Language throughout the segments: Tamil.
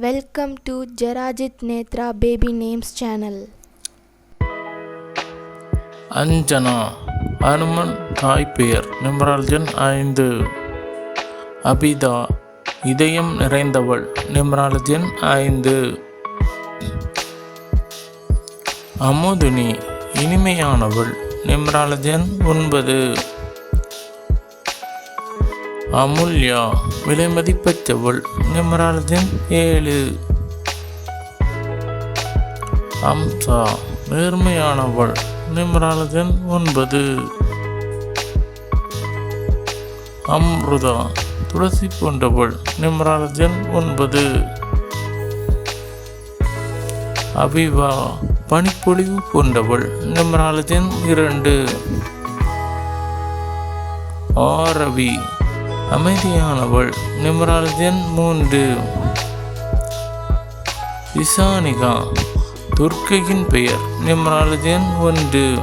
Welcome to ஜெராஜித் Netra baby names channel Anjana Hanuman தாய் பெயர் நிம்ரால்ஜன் ஐந்து. அபிதா இதயம் நிறைந்தவள் நிம்ரால்ஜன் ஐந்து. அமுதுனி இனிமையானவள் நிம்ராலஜன் ஒன்பது. அமுல்யா விலைமதிப்பற்றவள் நிமராலதின் ஏழு. அம்சா நேர்மையானவள் நிமராலதின் ஒன்பது. அம்ருதா துளசி போன்றவள் நிம்ராலஜன் ஒன்பது. அபிவா பனிப்பொழிவு போன்றவள் நிமராலதின் இரண்டு. ஆரவி அமைதியானவள். நிம்ராலஜன் மூன்று. இசானிகா துர்க்கையின் பெயர். நிம்ராலஜன் ஒன்று.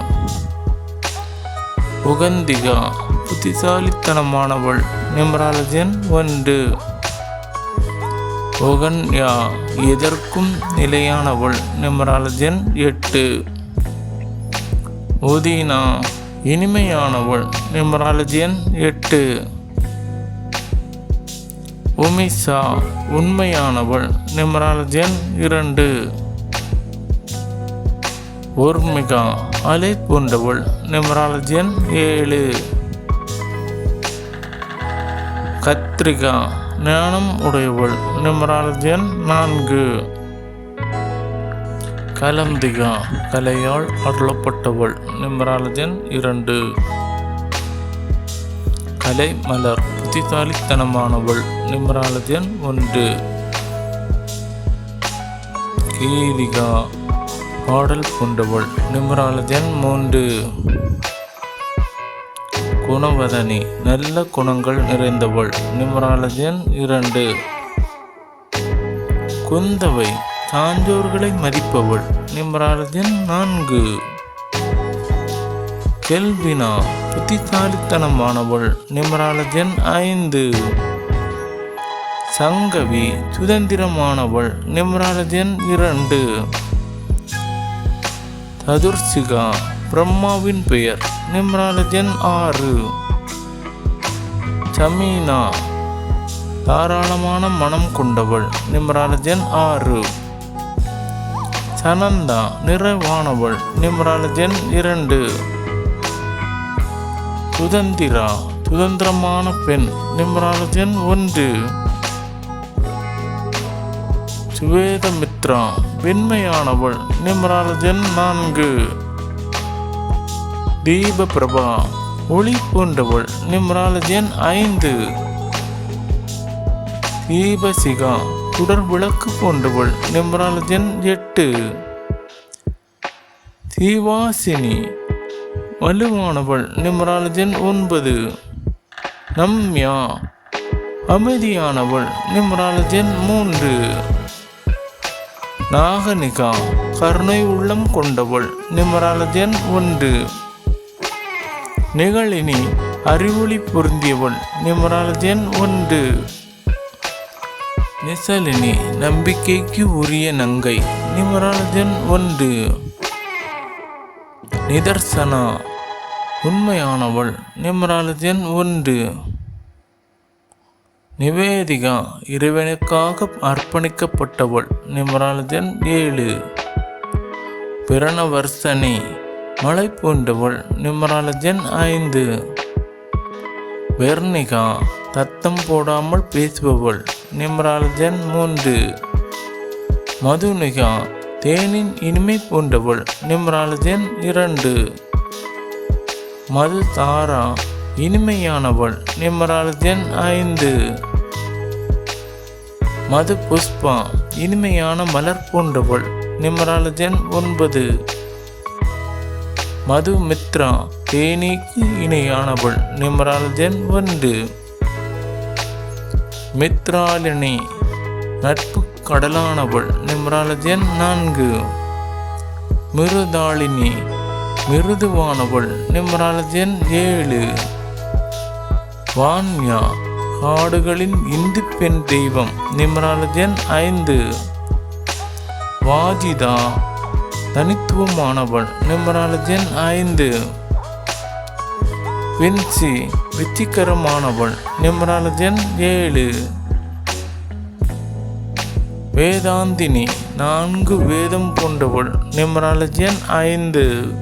உகந்திகா புத்திசாலித்தனமானவள். நிம்ராலஜன் ஒன்று. உகன்யா எதற்கும் நிலையானவள். நிம்ராலஜன் எட்டு. உதீனா இனிமையானவள். நிம்ராலஜன் எட்டு. உமிசா உண்மையானவள். நிம்ராலஜன் இரண்டு. ஊர்மிகா அலை போன்றவள். நிம்ராலஜன் ஏழு. கத்ரிகா ஞானம் உடையவள். நிம்ராலஜன் நான்கு. கலந்திகா கலையால் அருளப்பட்டவள். நிம்ராலஜன் இரண்டு. கலை மலர். புத்திசாலித்தனமானவள் நிம்ராலஜன் ஒன்று. கீரிகா பாடல் கொண்டவள் நிம்ராலஜன் மூன்று. குணவதனி நல்ல குணங்கள் நிறைந்தவள் நிம்ராலஜன் இரண்டு. குந்தவை சான்றோர்களை மதிப்பவள் நிம்ராலஜன் நான்கு. கெல்வினா புத்திசாலித்தனமானவள் நிம்ராலஜன் ஐந்து. சங்கவி சுதந்திரமானவள் நிம்ராலஜன் இரண்டு. சதுர்சிகா பிரம்மாவின் பெயர் நிம்ராலஜன் ஆறு. சமீனா தாராளமான மனம் கொண்டவள் நிம்ராலஜன் ஆறு. சனந்தா நிறைவானவள் நிம்ராலஜன் இரண்டு. சுதந்திரா சுதந்திரமான பெண் நிம்ராலஜன் ஒன்று. சுவேதமித்ரா வெண்மையானவள் நிம்ராலஜன் நான்கு. தீப பிரபா ஒளி போன்றவள் நிம்ராலஜன் ஐந்து. தீபசிகா சுடர் விளக்கு போன்றவள் நிம்ராலஜன் எட்டு. தீவாசினி வலுவானவள் நிம்ராலஜன் ஒன்பது. நம்யா அமைதியானவள் நிம்ராலஜன் மூன்று. நாகனிகா. கருணை உள்ளம் கொண்டவள் நிமராலஜன் ஒன்று. நிகழினி. அறிவொளி பொருந்தியவள் நிமராலஜன் ஒன்று. நிசலினி. நம்பிக்கைக்கு உரிய நங்கை நிமராலஜன் ஒன்று. நிதர்சனா. உண்மையானவள் நிமராலஜன் ஒன்று. நிவேதிகா இறைவனுக்காக அர்ப்பணிக்கப்பட்டவள் நிமராலஜன் ஏழு. பிரணவர்சனி மலை பூண்டவள் நிமராலஜன் ஐந்து. வெர்ணிகா தத்தம் போடாமல் பேசுபவள் நிமராலஜன் மூன்று. மதுனிகா தேனின் இனிமை பூண்டவள் நிம்ராலஜன் இரண்டு. மது தாரா இனிமையானவள் நிம்மராலஜன் ஐந்து. மது புஷ்பா இனிமையான மலர் போன்றவள் நிம்மராலஜன் ஒன்பது. மது மித்ரா தேனீக்கு இணையானவள் நிம்மராலஜன் ஒன்று. மித்ராலினி நட்பு கடலானவள் நிம்ராலஜன் நான்கு. மிருதாளினி மிருதுவானவள் நிம்ராலஜன் ஏழு. வான்யா காடுகளின் இந்து பெண் தெய்வம் நிம்ராலஜ் ஐந்து. வாஜிதா தனித்துவமானவள் நிம்ராலஜ் ஐந்து. வின்சி வெற்றிகரமானவள் நிம்ராலஜ் ஏழு. வேதாந்தினி நான்கு வேதம் கொண்டவள் நிம்ராலஜ் ஐந்து.